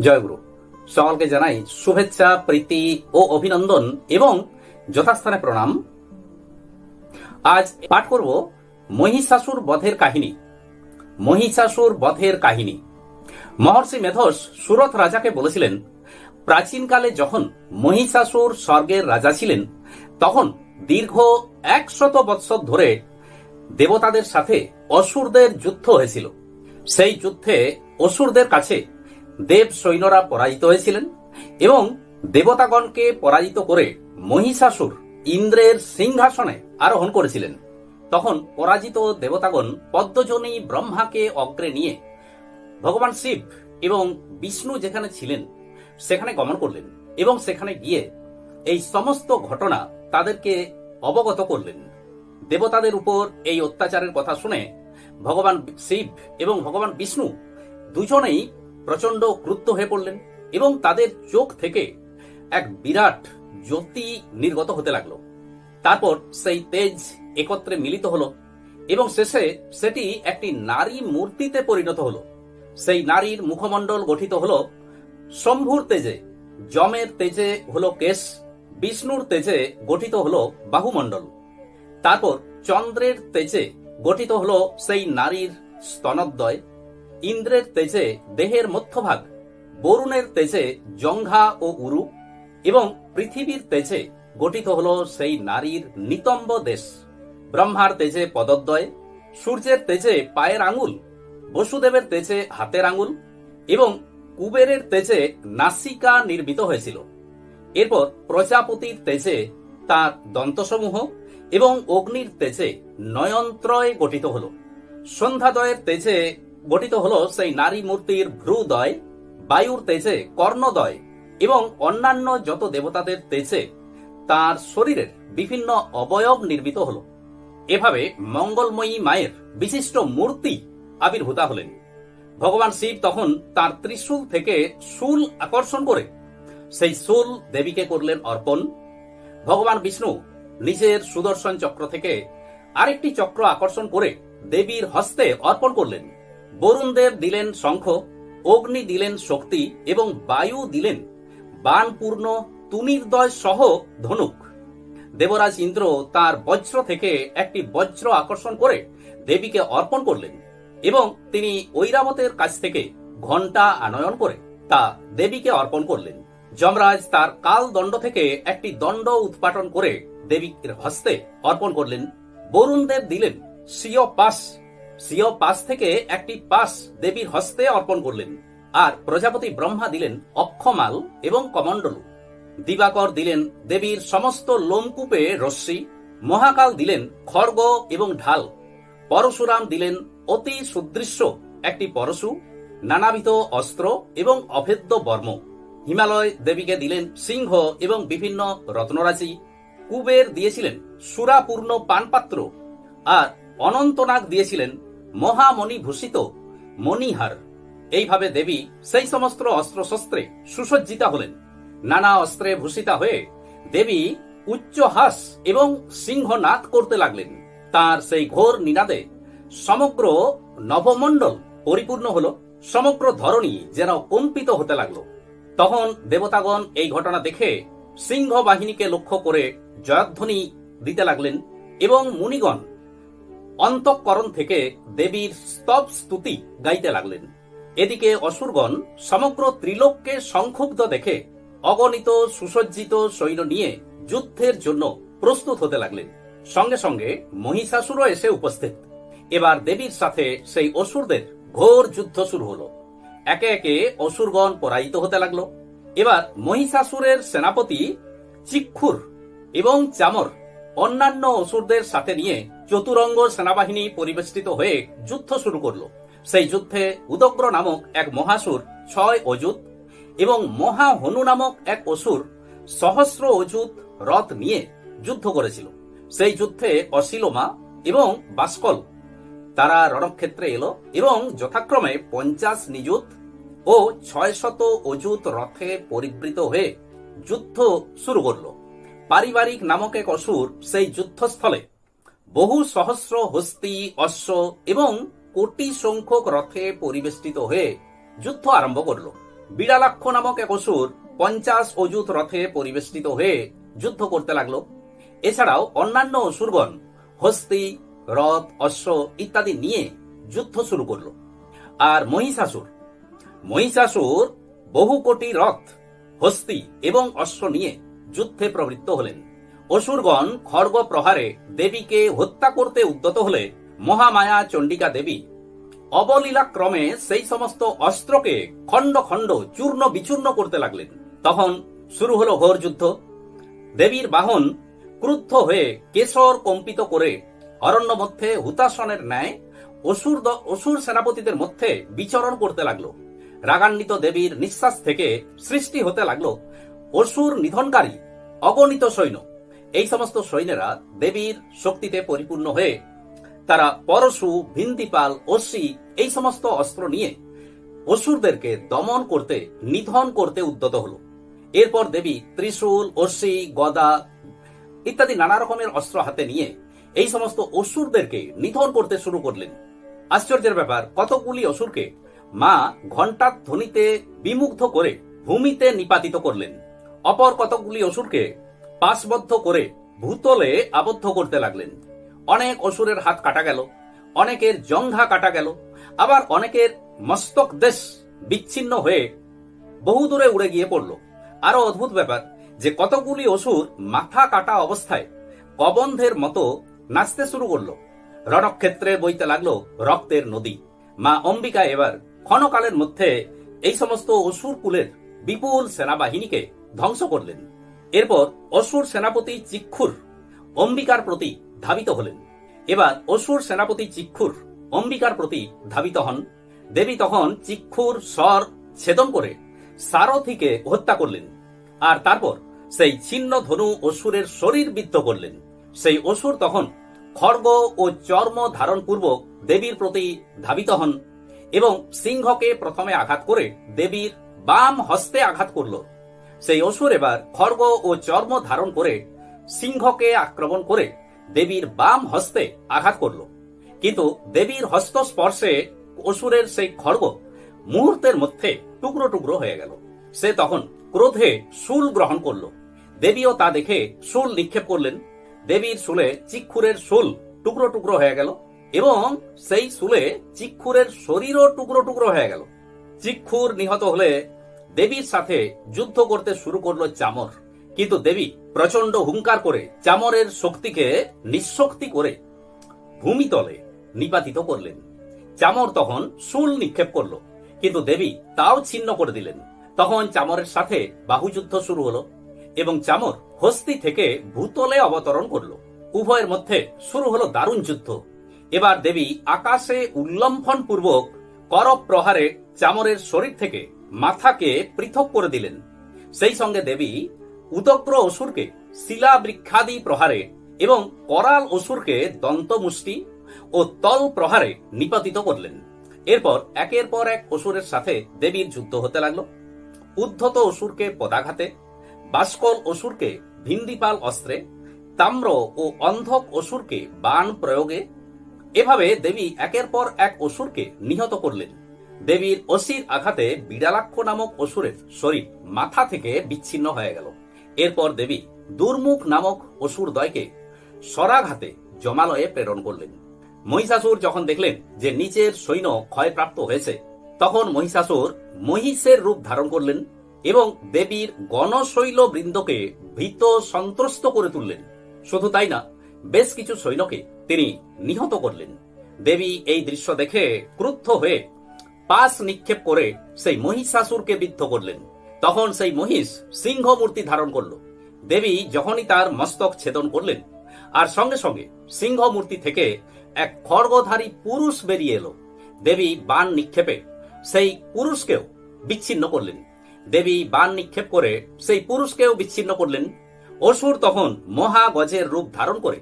জয়গুরু সকলকে জানাই শুভেচ্ছা, প্রীতি ও অভিনন্দন এবং যথাস্থানে প্রণাম। আজ পাঠ করব মহিষাসুর বধের কাহিনী। মহিষাসুর বধের কাহিনী। মহর্ষি মেধস সুরথ রাজাকে বলেছিলেন, প্রাচীনকালে যখন মহিষাসুর স্বর্গের রাজা ছিলেন, তখন দীর্ঘ একশত বৎসর ধরে দেবতাদের সাথে অসুরদের যুদ্ধ হয়েছিল। সেই যুদ্ধে অসুরদের কাছে দেব সৈন্যরা পরাজিত হয়েছিলেন এবং দেবতাগণকে পরাজিত করে মহিষাসুর ইন্দ্রের সিংহাসনে আরোহণ করেছিলেন। তখন পরাজিত দেবতাগণ পদ্মজনী ব্রহ্মাকে অগ্রে নিয়ে ভগবান শিব এবং বিষ্ণু যেখানে ছিলেন, সেখানে গমন করলেন এবং সেখানে গিয়ে এই সমস্ত ঘটনা তাদেরকে অবগত করলেন। দেবতাদের উপর এই অত্যাচারের কথা শুনে ভগবান শিব এবং ভগবান বিষ্ণু দুজনেই প্রচণ্ড ক্রুদ্ধ হয়ে পড়লেন এবং তাদের চোখ থেকে এক বিরাট জ্যোতি নির্গত হতে লাগল। তারপর সেই তেজ একত্রে মিলিত হলো এবং শেষে সেটি একটি নারী মূর্তিতে পরিণত হলো। সেই নারীর মুখমণ্ডল গঠিত হলো শম্ভুর তেজে, যমের তেজে হলো কেশ, বিষ্ণুর তেজে গঠিত হলো বাহুমণ্ডল। তারপর চন্দ্রের তেজে গঠিত হলো সেই নারীর স্তনদ্বয়। ইন্দ্রের তেজে দেহের মধ্যভাগ, বরুণের তেজে জঙ্ঘা ও উরু, এবং পৃথিবীর তেজে গঠিত হল সেই নারীর নিতম্ব দেশ। ব্রহ্মার তেজে পদদ্বয়, সূর্যের তেজে পায়ের আঙুল, বসুদেবের তেজে হাতের আঙুল, এবং কুবেরের তেজে নাসিকা নির্মিত হয়েছিল। এরপর প্রজাপতির তেজে তার দন্তসমূহ এবং অগ্নির তেজে নয়ন্ত্রয় গঠিত হল। সন্ধ্যাদয়ের তেজে গঠিত হল সেই নারী মূর্তির ভ্রুদয়, বায়ুর তেজে কর্ণদয় এবং অন্যান্য যত দেবতাদের তেজে তার শরীরের বিভিন্ন অবয়ব নির্মিত হল। এভাবে মঙ্গলময়ী মায়ের বিশিষ্ট মূর্তি আবির্ভূতা হলেন। ভগবান শিব তখন তার ত্রিশূল থেকে শুল আকর্ষণ করে সেই শুল দেবীকে করলেন অর্পণ। ভগবান বিষ্ণু নিজের সুদর্শন চক্র থেকে আরেকটি চক্র আকর্ষণ করে দেবীর হস্তে অর্পণ করলেন। বরুণদেব দিলেন শঙ্খ, অগ্নি দিলেন শক্তি এবং বায়ু দিলেন বানপূর্ণ তুনির্দয় সহ ধনুক। দেবরাজ ইন্দ্র তার বজ্র থেকে একটি বজ্র আকর্ষণ করে দেবীকে অর্পণ করলেন এবং তিনি ঐরাবতের কাছ থেকে ঘণ্টা আনয়ন করে তা দেবীকে অর্পণ করলেন। যমরাজ তার কাল দণ্ড থেকে একটি দণ্ড উৎপাটন করে দেবীর হস্তে অর্পণ করলেন। বরুণদেব দিলেন সিও পাস সিও পাস থেকে একটি পাস দেবীর হস্তে অর্পণ করলেন, আর প্রজাপতি ব্রহ্মা দিলেন অক্ষমাল এবং কমণ্ডলু। দিবাকর দিলেন দেবীর সমস্ত লোমকূপে রশ্মি, মহাকাল দিলেন খড়গ এবং ঢাল, পরশুরাম দিলেন অতি সুদৃশ্য একটি পরশু নানাবিধ অস্ত্র এবং অভেদ্য বর্ম। হিমালয় দেবীকে দিলেন সিংহ এবং বিভিন্ন রত্নরাজি কুবের দিয়েছিলেন সুরাপূর্ণ পানপাত্র, আর অনন্তনাগ দিয়েছিলেন মহামণি ভূষিত, মণিহার। এইভাবে দেবী সেই সমস্ত অস্ত্রশস্ত্রে সুসজ্জিতা হলেন। নানা অস্ত্রে ভূষিতা হয়ে দেবী উচ্চ হাস এবং সিংহনাদ করতে লাগলেন। তার সেই ঘোর নিনাদে সমগ্র নবমণ্ডল পরিপূর্ণ হল, সমগ্র ধরণী যেন কম্পিত হতে লাগল। তখন দেবতাগণ এই ঘটনা দেখে সিংহ বাহিনীকে লক্ষ্য করে জয়ধ্বনি দিতে লাগলেন এবং মুনিগণ অন্তঃকরণ থেকে দেবীর স্তব স্তুতি গাইতে লাগলেন। এদিকে অসুরগণ সমগ্র ত্রিলোককে সংক্ষুব্ধ দেখে অগণিত সুসজ্জিত সৈন্য নিয়ে যুদ্ধের জন্য প্রস্তুত হতে লাগলেন। সঙ্গে সঙ্গে মহিষাসুরও এসে উপস্থিত। এবার দেবীর সাথে সেই অসুরদের ঘোর যুদ্ধ শুরু হলো। একে একে অসুরগণ পরাজিত হতে লাগল। এবার মহিষাসুরের সেনাপতি চিক্ষুর এবং চামর অন্যান্য অসুরদের সাথে নিয়ে চতুরঙ্গ সেনাবাহিনী পরিবেষ্টিত হয়ে যুদ্ধ শুরু করল। সেই যুদ্ধে উদগ্র নামক এক মহাসুর ছয় অযুত এবং মহা হনু নামক এক অসুর সহস্র অযুত রথ নিয়ে যুদ্ধ করেছিল। সেই যুদ্ধে অশিলোমা এবং বাস্কল, তারা রণক্ষেত্রে এলো এবং যথাক্রমে পঞ্চাশ নিযুত ও ছয় শত অযুত রথে পরিবৃত হয়ে যুদ্ধ শুরু করল। পারিবারিক নামক এক অসুর সেই যুদ্ধস্থলে বহু সহস্র হস্তি, অশ্ব এবং কোটি সংখ্যক রথে পরিবেষ্টিত হয়ে যুদ্ধ আরম্ভ করল। বিড়ালাক্ষ নামক এক অসুর পঞ্চাশ অযুত রথে পরিবেষ্টিত হয়ে যুদ্ধ করতে লাগল। এছাড়াও অন্যান্য অসুরগণ, হস্তি, রথ, অশ্ব ইত্যাদি নিয়ে যুদ্ধ শুরু করল। আর মহিষাসুর মহিষাসুর বহু কোটি রথ, হস্তি এবং অশ্ব নিয়ে যুদ্ধে প্রবৃত্ত হলেন। অসুরগণ খড়গ প্রহারে দেবীকে হত্যা করতে উদ্যত হলে মহামায়া চণ্ডিকা দেবী। অবলীলা ক্রমে সেই সমস্ত অস্ত্রকে খণ্ড খণ্ড চূর্ণ বিচূর্ণ করতে লাগলেন। তখন শুরু হলো ঘোর যুদ্ধ। দেবীর বাহন ক্রুদ্ধ হয়ে কেশর কম্পিত করে অরণ্য মধ্যে হুতাসনের ন্যায় অসুর অসুর সেনাপতিদের মধ্যে বিচরণ করতে লাগল। রাগান্বিত দেবীর নিঃশ্বাস থেকে সৃষ্টি হতে লাগল অসুর নিধনকারী, অগণিত সৈন্য। এই সমস্ত সৈন্যরা দেবীর শক্তিতে পরিপূর্ণ হয়ে, তারা পরশু, ভিন্দিপাল অশ্রী এই সমস্ত অস্ত্র নিয়ে অসুরদেরকে দমন করতে, নিধন করতে উদ্যত হল। এরপর দেবী ত্রিশূল অশ্রী গদা ইত্যাদি নানা রকমের অস্ত্র হাতে নিয়ে এই সমস্ত অসুরদেরকে নিধন করতে শুরু করলেন। আশ্চর্যের ব্যাপার কতগুলি অসুরকে মা ঘণ্টার ধ্বনিতে বিমুগ্ধ করে ভূমিতে নিপাতিত করলেন। অপর কতকগুলি অসুরকে পাশবদ্ধ করে ভূতলে আবদ্ধ করতে লাগলেন। অনেক অসুরের হাত কাটা গেল, অনেকের জঙ্ঘা কাটা গেল, আবার অনেকের মস্তক দেশ বিচ্ছিন্ন হয়ে বহু দূরে উড়ে গিয়ে পড়ল। আরও অদ্ভুত ব্যাপার যে কতগুলি অসুর মাথা কাটা অবস্থায় কবন্ধের মতো নাচতে শুরু করল। রণক্ষেত্রে বইতে লাগল রক্তের নদী। মা অম্বিকা এবার ক্ষণকালের মধ্যে এই সমস্ত অসুর কুলের বিপুল সেনাবাহিনীকে ধ্বংস করলেন। এরপর অসুর সেনাপতি চিক্ষুর অম্বিকার প্রতি ধাবিত হলেন। এবার অসুর সেনাপতি চিক্ষুর অম্বিকার প্রতি ধাবিত হন। দেবী তখন চিক্ষুর স্বর ছেদন করে সারথীকে হত্যা করলেন আর তারপর সেই ছিন্ন ধনু অসুরের শরীর বিদ্ধ করলেন। সেই অসুর তখন খড়গ ও চর্ম ধারণ পূর্বক দেবীর প্রতি ধাবিত হন এবং সিংহকে প্রথমে আঘাত করে দেবীর বাম হস্তে আঘাত করল। সেই অসুর এবার খড়গ ও চর্ম ধারণ করে সিংহকে আক্রমণ করে দেবীর বাম হস্তে আঘাত করল। কিন্তু দেবীর হস্ত স্পর্শে অসুরের সেই খড়গ মুহূর্তের মধ্যে টুকরো টুকরো হয়ে গেল। সে তখন ক্রোধে শুল গ্রহণ করল। দেবীও তা দেখে শুল নিক্ষেপ করলেন। দেবীর শুলে চিক্ষুরের শুল টুকরো টুকরো হয়ে গেল এবং সেই শুলে চিক্ষুরের শরীরও টুকরো টুকরো হয়ে গেল। চিক্ষুর নিহত হলে দেবীর সাথে যুদ্ধ করতে শুরু করল চামর। কিন্তু দেবী প্রচণ্ড হুঙ্কার করে চামরের শক্তিকে নিঃশক্তি করে ভূমিতলে নিপাতিত করলেন। চামর তখন শুল নিক্ষেপ করল, কিন্তু দেবী তাও ছিন্ন করে দিলেন। তখন চামরের সাথে বাহুযুদ্ধ শুরু হলো এবং চামর হস্তি থেকে ভূতলে অবতরণ করল। উভয়ের মধ্যে শুরু হলো দারুণ যুদ্ধ। এবার দেবী আকাশে উল্লম্ফন পূর্বক কর প্রহারে চামরের শরীর থেকে মাথাকে পৃথক করে দিলেন। সেই সঙ্গে দেবী উদগ্র অসুরকে শিলা বৃক্ষাদি প্রহারে এবং করাল অসুরকে দন্তমুষ্টি ও তল প্রহারে নিপাতিত করলেন। এরপর একের পর এক অসুরের সাথে দেবীর যুদ্ধ হতে লাগল। উদ্ধত অসুরকে পদাঘাতে বাস্কল অসুরকে ভিন্দিপাল অস্ত্রে, তাম্র ও অন্ধক অসুরকে বাণ প্রয়োগে, এভাবে দেবী একের পর এক অসুরকে নিহত করলেন। দেবীর অসির আঘাতে বিড়ালাক্ষ নামক অসুরের শরীর মাথা থেকে বিচ্ছিন্ন হয়ে গেল। এরপর দেবী দুর্মুখ নামক অসুর দয়কে স্বরাঘাতে জমালয়ে প্রেরণ করলেন। মহিষাসুর যখন দেখলেন যে নিচের সৈন্য ক্ষয়প্রাপ্ত হয়েছে, তখন মহিষাসুর মহিষের রূপ ধারণ করলেন এবং দেবীর গণশৈল বৃন্দকে ভীত সন্ত্রস্ত করে তুললেন। শুধু তাই না, বেশ কিছু সৈন্যকে তিনি নিহত করলেন। দেবী এই দৃশ্য দেখে ক্রুদ্ধ হয়ে পাশ নিক্ষেপ করে সেই মহিষাসুরকে বিদ্ধ করলেন। তখন সেই মহিষ সিংহ মূর্তি ধারণ করল। দেবী যখনই তার মস্তক ছেদন করলেন, আর সঙ্গে সঙ্গে সিংহ মূর্তি থেকে এক খড়গধারী পুরুষ বেরিয়ে এলো। দেবী বাণ নিক্ষেপে সেই পুরুষকেও বিচ্ছিন্ন করলেন। দেবী বাণ নিক্ষেপ করে সেই পুরুষকেও বিচ্ছিন্ন করলেন। অসুর তখন মহা গজের রূপ ধারণ করে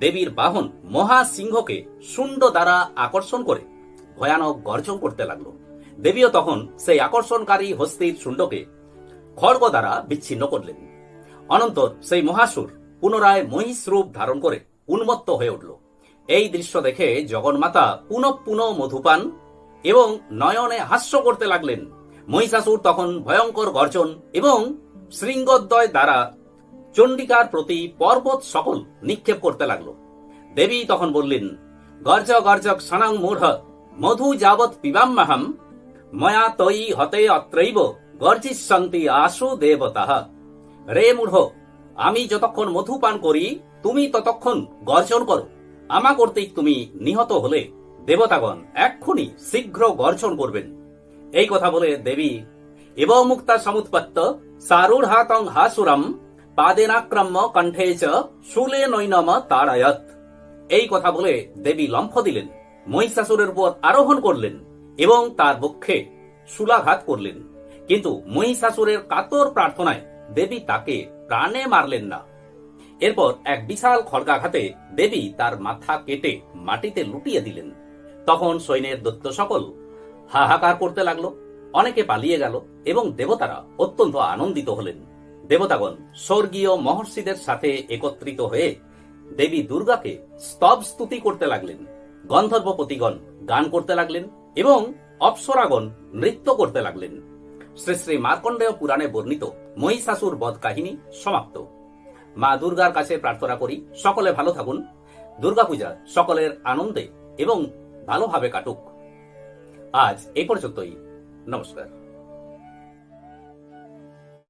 দেবীর বাহন মহা সিংহকে শুণ্ড দ্বারা আকর্ষণ করে ভয়ানক গর্জন করতে লাগল। দেবীও তখন সেই আকর্ষণকারী হস্তির শুণ্ডকে খড়গ দ্বারা বিচ্ছিন্ন করলেন। অনন্তর সেই মহাসুর পুনরায় মহিষ রূপ ধারণ করে উন্মত্ত হয়ে উঠল। এই দৃশ্য দেখে জগন্মাতা পুনঃ পুনঃ মধুপান এবং নয়নে হাস্য করতে লাগলেন। মহিষাসুর তখন ভয়ঙ্কর গর্জন এবং শৃঙ্গদ্বয় দ্বারা চণ্ডিকার প্রতি পর্বত সকল নিক্ষেপ করতে লাগল। দেবী তখন বললেন গর্জ গর্জক, সনং মূঢ় মধু যাবৎ পিবাম্যহম ময়া তৈ হতে অত্রৈব, গর্জিষ্যন্তি আশু দেবতাহ রে মূঢ়, আমি যতক্ষণ মধু পান করি, তুমি ততক্ষণ গর্জন করো। আমা কর্তৃক তুমি নিহত হলে, দেবতাগণ এক্ষুনি শীঘ্র গর্জন করবেন। এই কথা বলে দেবী, এব মুক্তা সমুৎপত্ত, সারূঢ়াতং হাসুরম, পাদেনাক্রম্য কণ্ঠে চ, শুলে নৈনম তাড়ায়ত এই কথা বলে দেবী লম্ফ দিলেন। মহিষাসুরের উপর আরোহণ করলেন এবং তার বক্ষে সুলাঘাত করলেন। কিন্তু মহিষাসুরের কাতর প্রার্থনায় দেবী তাকে প্রাণে মারলেন না। এরপর এক বিশাল খড়গাঘাতে দেবী তার মাথা কেটে মাটিতে লুটিয়ে দিলেন। তখন সৈন্যের দত্ত সকল হাহাকার করতে লাগল, অনেকে পালিয়ে গেল এবং দেবতারা অত্যন্ত আনন্দিত হলেন। দেবতাগণ স্বর্গীয় মহর্ষিদের সাথে একত্রিত হয়ে দেবী দুর্গাকে স্তব স্তুতি করতে লাগলেন। গন্ধর্বপতিগণ গান করতে লাগলেন এবং অপ্সরাগণ নৃত্য করতে লাগলেন। শ্রী শ্রী মার্কণ্ডেয় পুরাণে বর্ণিত মহিষাসুর বধ কাহিনী সমাপ্ত। মা দুর্গার কাছে প্রার্থনা করি, সকলে ভালো থাকুন। দুর্গাপূজা সকলের আনন্দে এবং ভালোভাবে কাটুক। আজ এই পর্যন্তই। নমস্কার।